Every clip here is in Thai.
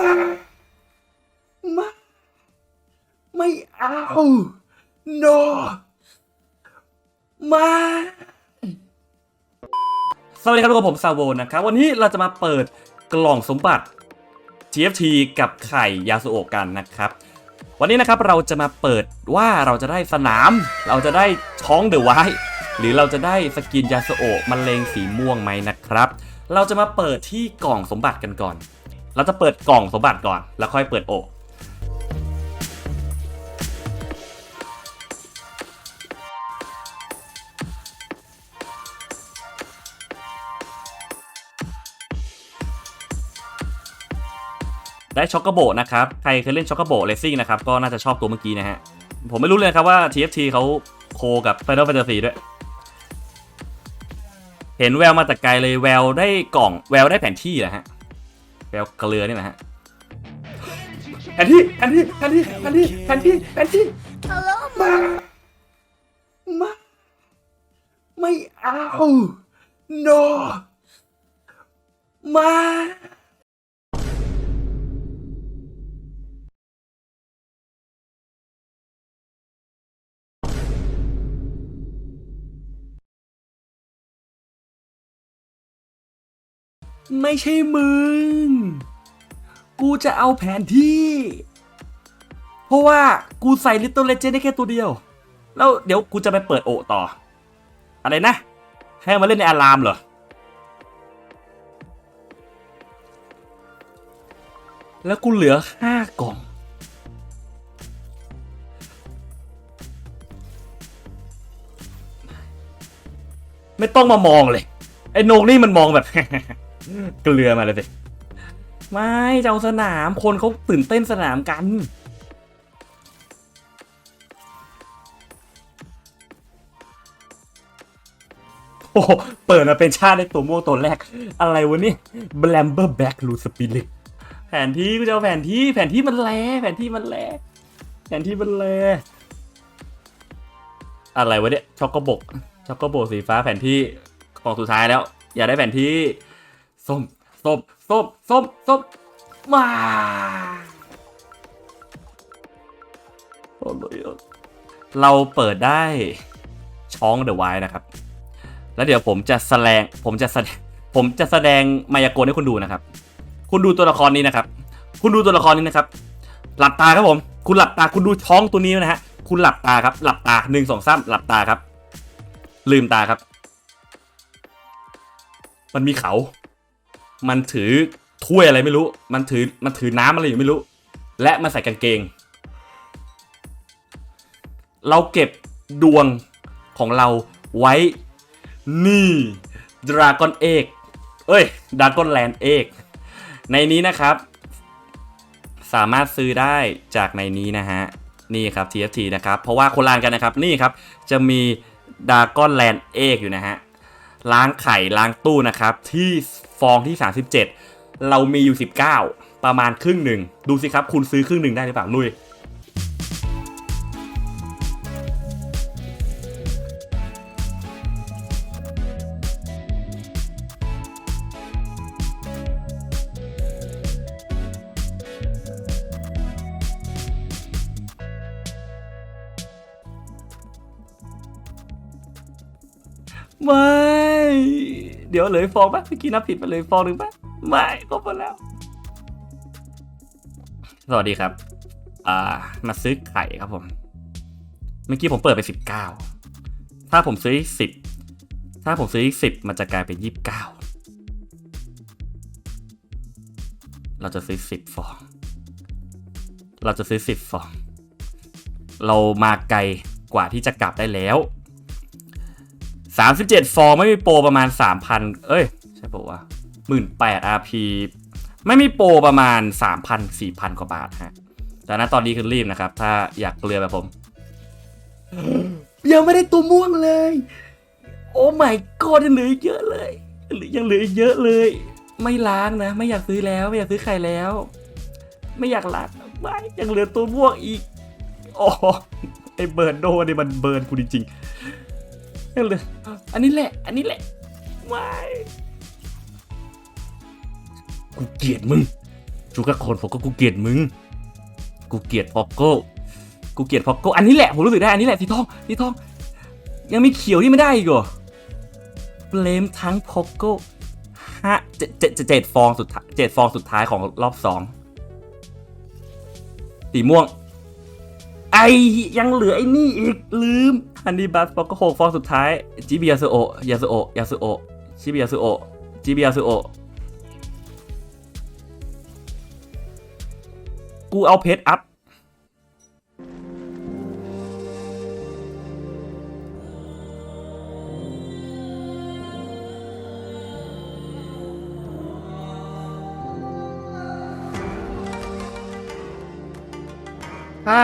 มามาไม่เอา no มาสวัสดีครับทุกคนผมซาโวนะครับ วันนี้เราจะมาเปิดกล่องสมบัติ TFT กับไข่ยาสุโอกันนะครับ วันนี้นะครับเราจะมาเปิดว่าเราจะได้สนาม เราจะได้ช้องเดอะไวท์หรือเราจะได้สกินยาสุโอะมันเลงสีม่วงไหมนะครับ เราจะมาเปิดที่กล่องสมบัติกันก่อน เราจะเปิดกล่องสมบัติก่อน แล้วค่อยเปิดโอได้ช็อกโกโบนะครับ ใครเคยเล่นช็อกโกโบเลสซิ่งนะครับ ก็น่าจะชอบตัวเมื่อกี้นะฮะ ผมไม่รู้เลยครับว่า TFT เขาโคกับ Final Fantasy ด้วย เห็นแววมาแต่ไกลเลยแววได้กล่องแววได้แผนที่นะฮะ แววเกลือนี่นะฮะแผนที่แผนที่แผนที่แผนที่แผนที่แผนที่ Hello มามาไม่เอา no มา ไม่ใช่มึง กูจะเอาแผนที่ เพราะว่ากูใส่ Little Legend ได้แค่ตัวเดียว แล้วเดี๋ยวกูจะไปเปิดโอต่อ อะไรนะ ให้มาเล่นในอารามเหรอ แล้วกูเหลือห้ากล่องไม่ต้องมามองเลย ไอ้โนกนี่มันมองแบบ เกลือมาเลยสิไม่จะเอาสนามคนเขาตื่นเต้นสนามกันโอ้เปิดมาเป็นชาติในตัวม่วงตัวแรก อะไรวะนี่ย b l a m b e r Back l o o Spirit แผนที่กูจะเอาแผนที่แผนที่มันแลแผนที่มันแลแผนที่มันแลอะไรวะเนี่ยช็อกโกบกช็อกโกบกสีฟ้าแผนที่ของสุดท้ายแล้ว อย่าได้แผนที่ ส้มส้มส้มส้มส้มมาโอ้ยเราเปิดได้ช้องเดอะไวนะครับ แล้วเดี๋ยวผมจะแสดงผมจะแสดงผมจะแสดงมายากลให้คุณดูนะครับ คุณดูตัวละครนี้นะครับ คุณดูตัวละครนี้นะครับ หลับตาครับผม คุณหลับตาคุณดูท้องตัวนี้นะฮะ คุณหลับตาครับ หลับตาหนึ่งสองสามหลับตาครับ ลืมตาครับ มันมีเขา มันถือถ้วยอะไรไม่รู้ มันถือมันถือน้ำอะไรอยู่ไม่รู้ และมันใส่กางเกง เราเก็บดวงของเราไว้ นี่ดราก้อนเอกเอ้ยดราก้อนแลนด์เอกในนี้นะครับ สามารถซื้อได้จากในนี้นะฮะ นี่ครับ TFT นะครับ เพราะว่าคนลานกันนะครับ นี่ครับ จะมีดราก้อนแลนด์เอกอยู่นะฮะ ล้างไข่ล้างตู้นะครับ ที่ฟองที่ 37 เรามีอยู่ 19 ประมาณครึ่งหนึ่ง ดูสิครับ คุณซื้อครึ่งหนึ่งได้หรือเปล่าลุย ไม่ เดี๋ยวเลยฟองปะเมื่อกี้นับผิดไปเลยฟองหนึ่งปะไม่ครบหมดแล้ว สวัสดีครับ อ่า มาซื้อไข่ครับผม เมื่อกี้ผมเปิดไปสิบเก้าถ้าผมซื้อสิบถ้าผมซื้อสิบมันจะกลายเป็นยี่สิบเก้าเราจะซื้อสิบฟอง เราจะซื้อสิบฟอง เรามาไกลกว่าที่จะกลับได้แล้ว 37 ฟองไม่มีโปรประมาณ 3,000 เอ้ย ใช่ปะวะหมื่นแปด RP ไม่มีโปรประมาณ 3,000 4,000 กว่าบาทฮะแต่นะตอนนี้คือรีบนะครับ ถ้าอยากเกลือแบบผม ยังไม่ได้ตัวม่วงเลย โอ้ my god ยังเหลือเยอะเลยยังเหลือเยอะเลย ไม่ล้างนะ ไม่อยากซื้อแล้ว ไม่อยากซื้อไข่แล้ว ไม่อยากล้างไม่ยังเหลือตัวม่วงอีกโอ้ไอเบิร์นโดนี่มันเบิร์นกูจริงๆยัง เหลยอันนี้แหละ อันนี้แหละไม่กูเกลียดมึงชูกาโคนผมก็กูเกลียดมึง กูเกลียดพอกโก้ กูเกลียดพอกโก้อันนี้แหละผมรู้สึกได้ อันนี้แหละสีทองสีทอง ยังมีเขียวที่ไม่ได้อีกเหรอเฟลมทั้งพอกโก้ห้าเจ็ดเจ็ดเจ็ดฟองสุดท้ายเจ็ดฟองสุดท้ายของรอบสองสีม่วง ไอยังเหลือไอ้นี่อีกลืม ฮันนี่บัสฟอกโกหกฟองสุดท้ายจิบิยาสุโอยาสุโอยาสุโอชิบิยาสุโอจิบิยาสุโอกูเอาเพชรอัพถ้า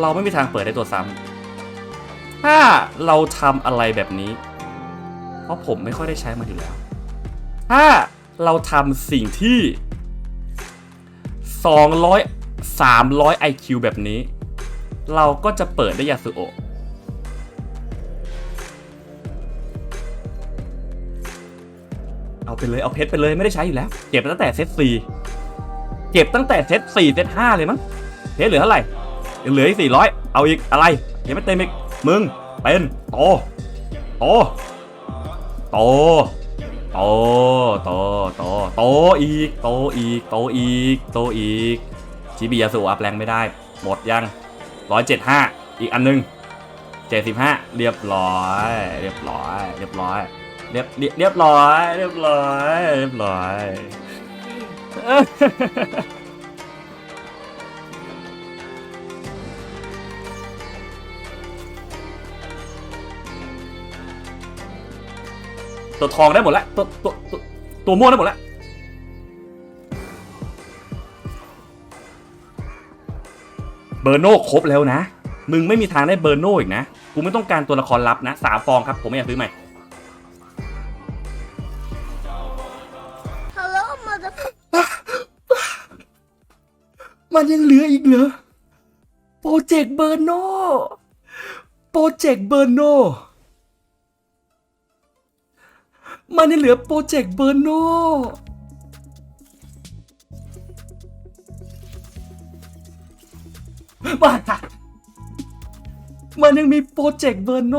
เราไม่มีทางเปิดได้ตัวซ้ำถ้าเราทำอะไรแบบนี้ เพราะผมไม่ค่อยได้ใช้มันอยู่แล้ว ถ้าเราทำสิ่งที่ 200 300 IQ แบบนี้ เราก็จะเปิดได้ยาสุโอะเอาไปเลยเอาเพชรไปเลยไม่ได้ใช้อยู่แล้ว เก็บตั้งแต่เซตสี่เก็บตั้งแต่เซตสี่เซตห้าเลยมั้งเพชรเหลือเท่าไหร่ ยังเหลืออีกสี่ร้อยเอาอีกอะไรยังไม่เต็มอีกมึงเป็นโตโตโตโตโตโตโตอีกโตอีกโตอีกโตอีกชิบิยาสุอัพแรงไม่ได้ หมดยังร้อยเจ็ดห้าอีกอันหนึงเจ็ดสิบห้าเรียบร้อย เรียบร้อย เรียบร้อยเรียบเรียบร้อย เรียบร้อย เรียบร้อย ตัวทองได้หมดแล้วตัวตัวตัวตัวม่วงได้หมดแล้วเบอร์โน่ครบแล้วนะ มึงไม่มีทางได้เบอร์โน่อีกนะ กูไม่ต้องการตัวละครลับนะสามฟองครับ ผมไม่อยากซื้อใหม่ Hello, mother. มันยังเหลืออีกเหรอ โปรเจกต์เบอร์โนโปรเจกต์เบอร์โน มันยังเหลือโปรเจกต์เบอร์โนมันมันยังมีโปรเจกต์เบอร์โน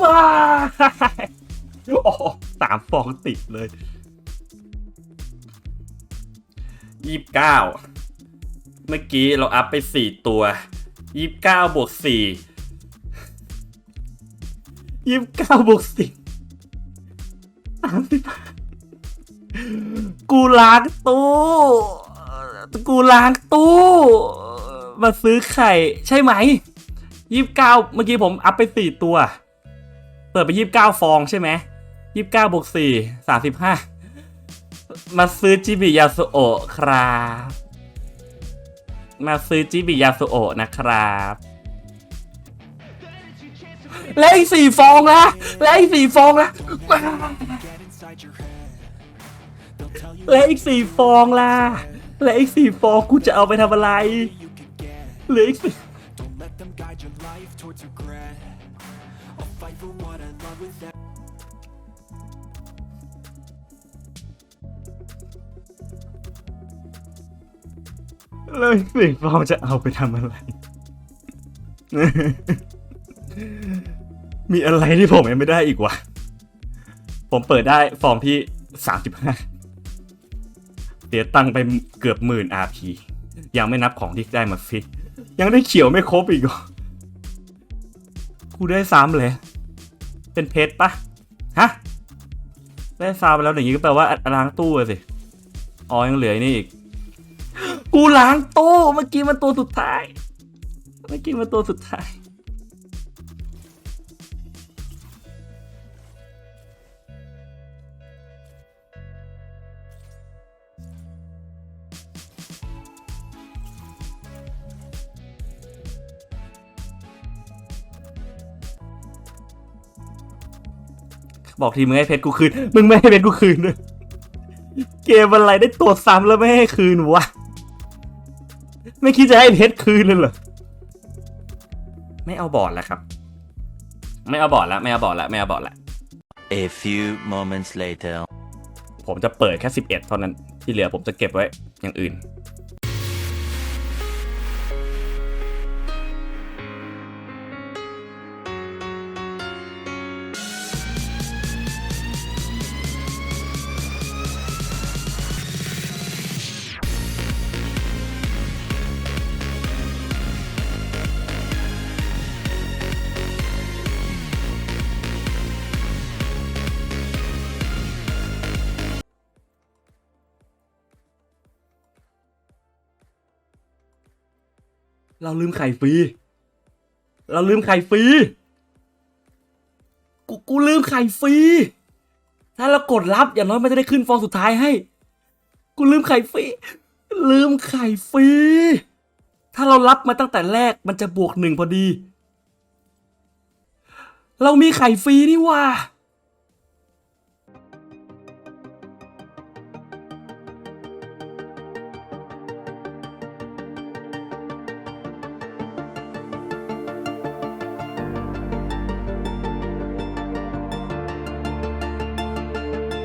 มาโอ้สามฟองติดเลยยี่สิบเก้าเมื่อกี้เราอัพไปสี่ตัวยี่สิบเก้าบวกสี่ ยี่สิบเก้าบวกสี่สามสิบกูล้างตู้ กูล้างตู้ มาซื้อไข่ ใช่ไหมยี่สิบเก้าเมื่อกี้ผมอัพไปสี่ตัว เปิดไปยี่สิบเก้าฟองใช่ไหมยี่สิบเก้าบวกสี่สามสิบห้ามาซื้อจิบิยาสุโอะครับ มาซื้อจิบิยาสุโอะนะครับ และอีกสี่ฟองนะและอีกสี่ฟองนะและอีกสี่ฟองล่ะและอีกสี่ฟองกูจะเอาไปทำอะไรเหลืออีกสี่เลยสิเราจะเอาไปทำอะไร มีอะไรที่ผมยังไม่ได้อีกวะ ผมเปิดได้ฟอร์มที่สามสิบห้าเสียตังไปเกือบหมื่น RP ยังไม่นับของที่ได้มาฟรียังได้เขียวไม่ครบอีกกูได้ซ้ำเลย เป็นเพชรปะฮะ ได้ซ้ำไปแล้วอย่างนี้ก็แปลว่าล้างตู้สิ อ๋อยังเหลือนี่อีก กูล้างตู้ เมื่อกี้มันตัวสุดท้าย เมื่อกี้มันตัวสุดท้าย บอกทีมึงให้เพชรกูคืน มึงไม่ให้เพชรกูคืนด้วยเกมอะไรได้ตัวซ้ำแล้วไม่ให้คืนวะ ไม่คิดจะให้เพชรคืนเลยเหรอ ไม่เอาบอร์ดแล้วครับ ไม่เอาบอร์ดแล้วไม่เอาบอร์ดแล้วไม่เอาบอร์ดแล้ว A few moments later. ผมจะเปิดแค่ 11 เท่านั้นที่เหลือผมจะเก็บไว้อย่างอื่น เราลืมไข่ฟรี เราลืมไข่ฟรี กูกูลืมไข่ฟรี ถ้าเรากดรับอย่างน้อยมันจะได้ขึ้นฟองสุดท้ายให้ กูลืมไข่ฟรี ลืมไข่ฟรี ถ้าเรารับมาตั้งแต่แรกมันจะบวกหนึ่งพอดี เรามีไข่ฟรีนี่ว่า